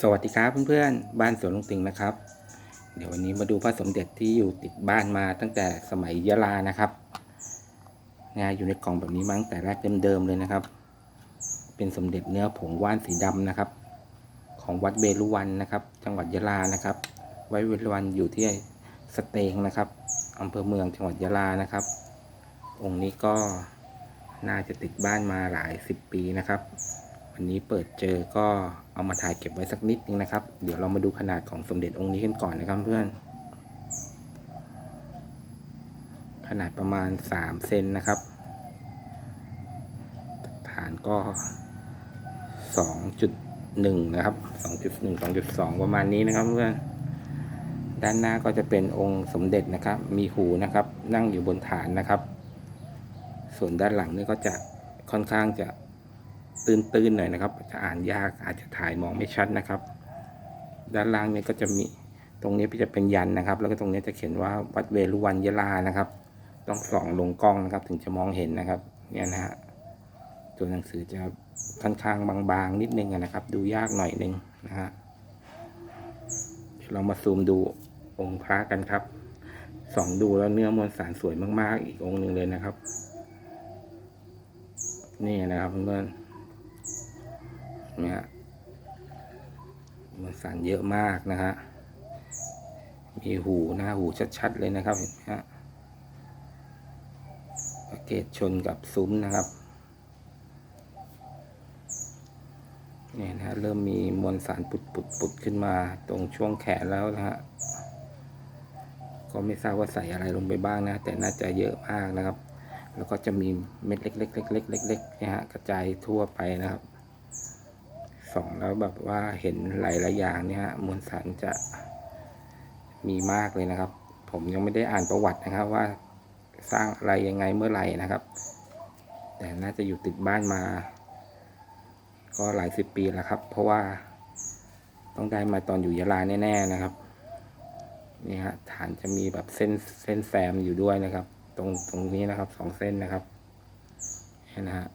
สวัสดีครับเพื่อนๆ บ้านสวนลุงติงนะครับ เดี๋ยววันนี้มาดูพระสมเด็จที่อยู่ติดบ้านมาตั้งแต่สมัยยะลานะครับงานอยู่ในกล่องแบบนี้มาตั้งแต่แรกเดิมๆเลยนะครับ เป็นสมเด็จเนื้อผงว่านสีดำนะครับ ของวัดเวรุวันนะครับ จังหวัดยะลานะครับ วัดเวรุวันอยู่ที่สเตงนะครับอำเภอเมืองจังหวัดยะลานะครับ องค์นี้ก็น่าจะติดบ้านมาหลายสิบปีนะครับ วันนี้เปิดเจอก็เอามาถ่ายเก็บไว้สักนิดนึงนะครับ เดี๋ยวเรามาดูขนาดของสมเด็จองค์นี้กันก่อนนะครับเพื่อน ขนาดประมาณ3เซนนะครับ ฐานก็ 2.1 นะครับ 2.1 2.2 ประมาณนี้นะครับเพื่อนด้านหน้าก็จะเป็นองค์สมเด็จนะครับ มีหูนะครับ นั่งอยู่บนฐานนะครับ ส่วนด้านหลังนี่ก็จะค่อนข้างจะ ตื้นๆหน่อยนะครับ จะอ่านยากอาจจะถ่ายมองไม่ชัดนะครับ ด้านล่างเนี่ยก็จะมีตรงนี้จะเป็นยันนะครับ แล้วก็ตรงนี้จะเขียนว่าวัดเวรุวันยะลานะครับ ต้องส่องลงกล้องนะครับ ถึงจะมองเห็นนะครับ เนี่ยนะฮะตัวหนังสือจะค่อนข้างบางๆนิดนึงนะครับ ดูยากหน่อยนึงนะฮะเดี๋ยวเรามาซูมดูองค์พระกันครับส่องดูแล้วเนื้อมวลสารสวยมากๆ อีกองค์หนึ่งเลยนะครับ นี่นะครับเพื่อน เนี่ย มวลสารเยอะมากนะฮะ มีหูนะหูชัดๆเลยนะครับเห็นไหมฮะประเกตชนกับซุ้มนะครับเนี่ยนะเริ่มมีมวลสารปุดปุดปุดขึ้นมาตรงช่วงแขนแล้วนะฮะ ก็ไม่ทราบว่าใส่อะไรลงไปบ้างนะ แต่น่าจะเยอะมากนะครับ แล้วก็จะมีเม็ดเล็กๆเล็กๆๆนี่ยฮะกระจายทั่วไปนะครับ ส่องแล้วแบบว่าเห็นหลายๆอย่างเนี่ยฮะมวลสารจะมีมากเลยนะครับ ผมยังไม่ได้อ่านประวัตินะครับ ว่าสร้างอะไรยังไงเมื่อไหร่นะครับ แต่น่าจะอยู่ติดบ้านมา ก็หลายสิบปีแล้วครับ เพราะว่าต้องได้มาตอนอยู่ยะลาแน่ ๆนะครับนี่ฮะฐานจะมีแบบเส้นเส้นแซมอยู่ด้วยนะครับ ตรงตรงนี้นะครับสองเส้นนะครับนี่นะฮะ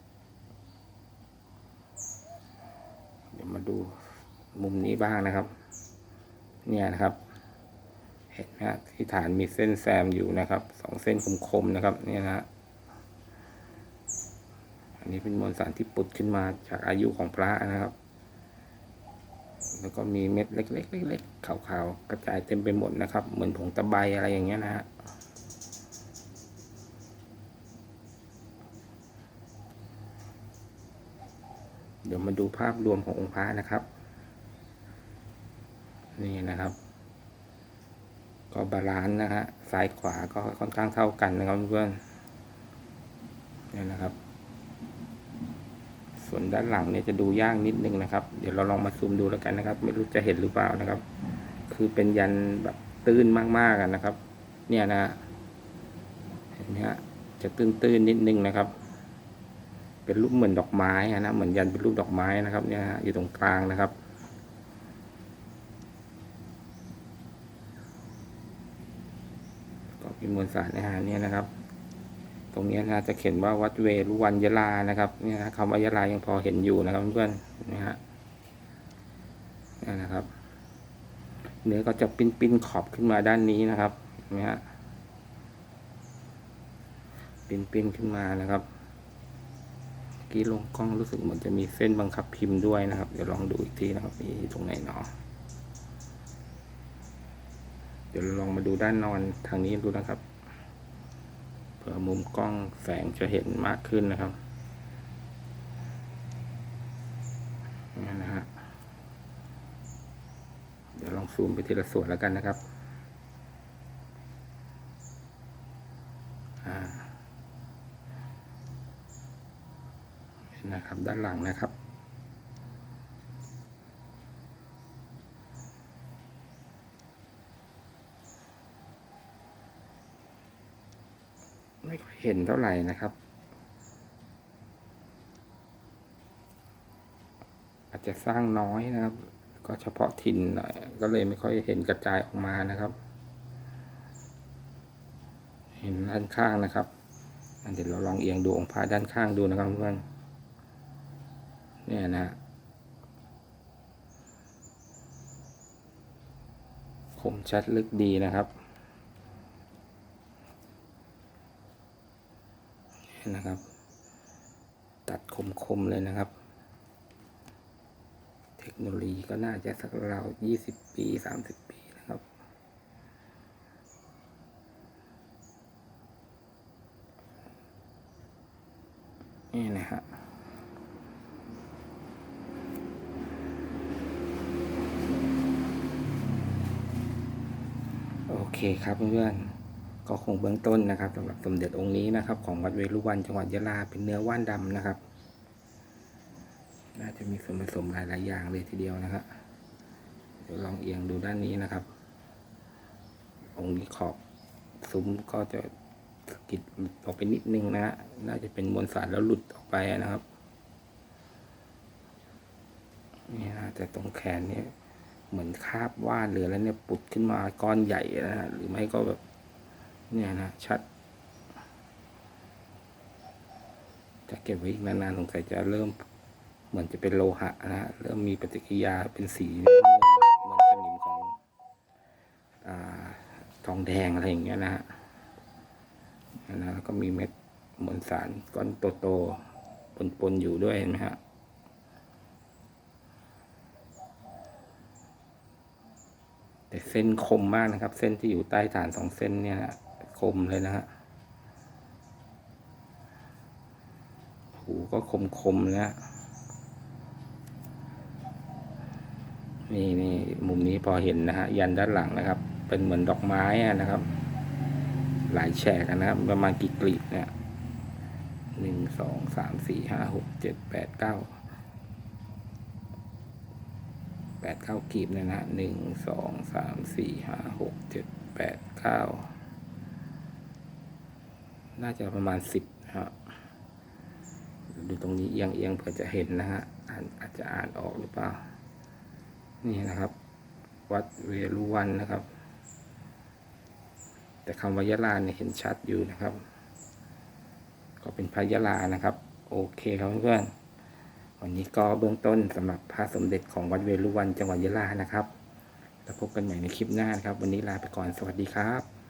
เดูมุมนี้บ้างนะครับ เนี่ยนะครับเห็นไหมฮะที่ฐานมีเส้นแซมอยู่นะครับสองเส้นคมๆนะครับ เนี่ยนะฮะอันนี้เป็นมวลสารที่ปุดขึ้นมาจากอายุของพระนะครับ แล้วก็มีเม็ดเล็กๆเล็กๆขาวๆกระจายเต็มไปหมดนะครับ เหมือนผงตะไบอะไรอย่างเงี้ยนะฮะ เดี๋ยวมาดูภาพรวมขององค์พระนะครับ นี่นะครับ ก็บาลานซ์นะฮะซ้ายขวาก็ค่อนข้างเท่ากันนะครับเพื่อนนี่นะครับ ส่วนด้านหลังเนี่ยจะดูยากนิดนึงนะครับ เดี๋ยวเราลองมาซูมดูแล้วกันนะครับ ไม่รู้จะเห็นหรือเปล่านะครับ คือเป็นยันแบบตื้นมากๆอะนะครับ เนี่ยนะฮะเห็นไหมฮะจะตื้นๆนิดนึงนะครับ เป็นรูปเหมือนดอกไม้อะนะเหมือนยันเป็นรูปดอกไม้นะครับเนี่ยฮะอยู่ตรงกลางนะครับ ก็เป็นมวลสารนะฮะเนี่ยนะครับ ตรงนี้นะจะเขียนว่าวัดเวรุวันยะลานะครับเนี่ยนะคำว่ายะลายังพอเห็นอยู่นะครับเพื่อนๆนะฮะนี่นะครับ เนื้อก็จะปิ้นปิ้นขอบขึ้นมาด้านนี้นะครับเนไหมฮะปิ้นปิ้นขึ้นมานะครับ กี้ลงกล้องรู้สึกเหมือนจะมีเส้นบังคับพิมพ์ด้วยนะครับ เดี๋ยวลองดูอีกทีนะครับมีตรงไหนเนาะเดี๋ยวลองมาดูด้านนอนทางนี้ดูนะครับเผื่อมุมกล้องแสงจะเห็นมากขึ้นนะครับนี่นะฮะเดี๋ยวลองซูมไปทีละส่วนแล้วกันนะครับ นะครับ ด้านหลังนะครับ ไม่ค่อยเห็นเท่าไหร่นะครับ อาจจะสร้างน้อยนะครับ ก็เฉพาะถิ่นหน่อยก็เลยไม่ค่อยเห็นกระจายออกมานะครับ เห็นด้านข้างนะครับเดี๋ยวเราลองเอียงดูองค์พระด้านข้างดูนะครับเพื่อน เนี่ยนะคมชัดลึกดีนะครับนะครับ ตัดคมๆเลยนะครับ เทคโนโลยีก็น่าจะสักราวยี่สิบปีสามสิบปีนะครับ นี่นะฮะ เคครับเพื่อนๆก็คงเบื้องต้นนะครับสำหรับสมเด็จองค์นี้นะครับ ของวัดเวรุวันจังหวัดยะลาเป็นเนื้อว่านดำนะครับ น่าจะมีส่วนผสมหลายๆอย่างเลยทีเดียวนะครับเดี๋ยวลองเอียงดูด้านนี้นะครับ องค์นี้ขอบซุ้มก็จะกิดออกไปนิดนึงนะฮะน่าจะเป็นมวลสารแล้วหลุดออกไปนะครับ นี่นะแต่ตรงแขนเนี่ย เหมือนคาบว่านเรือแล้วเนี่ยปุดขึ้นมาก้อนใหญ่นะฮะหรือไม่ก็แบบ เนี่ยนะชัด จะเก็บไว้อีกนานๆสงสัยจะเริ่มเหมือนจะเป็นโลหะนะฮะเริ่มมีปฏิกิริยาเป็นสีเงินเหมือนสนิมของอทองแดงอะไรอย่างเงี้ยนะฮะนะแล้วก็มีเม็ดเหมวลสารก้อนโตๆปนๆอยู่ด้วยเห็นไหมฮะ แต่เส้นคมมากนะครับ เส้นที่อยู่ใต้ฐานสองเส้นเนี่ยคมเลยนะฮะหูก็คมคมนะนี่นี่มุมนี้พอเห็นนะฮะยันด้านหลังนะครับ เป็นเหมือนดอกไม้นะครับ หลายแฉกนะครับ ประมาณกี่กลีบเนี่ยหนึ่งสองสามสี่ห้าหกเจ็ดแปดเก้า แปดเก้ากีบเนี่ยนะหนึ่งสองสามสี่ห้าหกเจ็ดแปดเก้าน่าจะประมาณสิบฮะดูตรงนี้เอียงเอียงเผื่อจะเห็นนะฮะอ่านอาจจะอ่านออกหรือเปล่า นี่นะครับ วัดเวรุวันนะครับ แต่คำว่ายะลาเนี่ยเห็นชัดอยู่นะครับ ก็เป็นพระยะลานะครับ โอเคครับเพื่อนๆ วันนี้ก็เบื้องต้นสำหรับพระสมเด็จของวัดเวรุวันจังหวัดยะลานะครับ แล้วพบกันใหม่ในคลิปหน้านะครับ วันนี้ลาไปก่อนสวัสดีครับ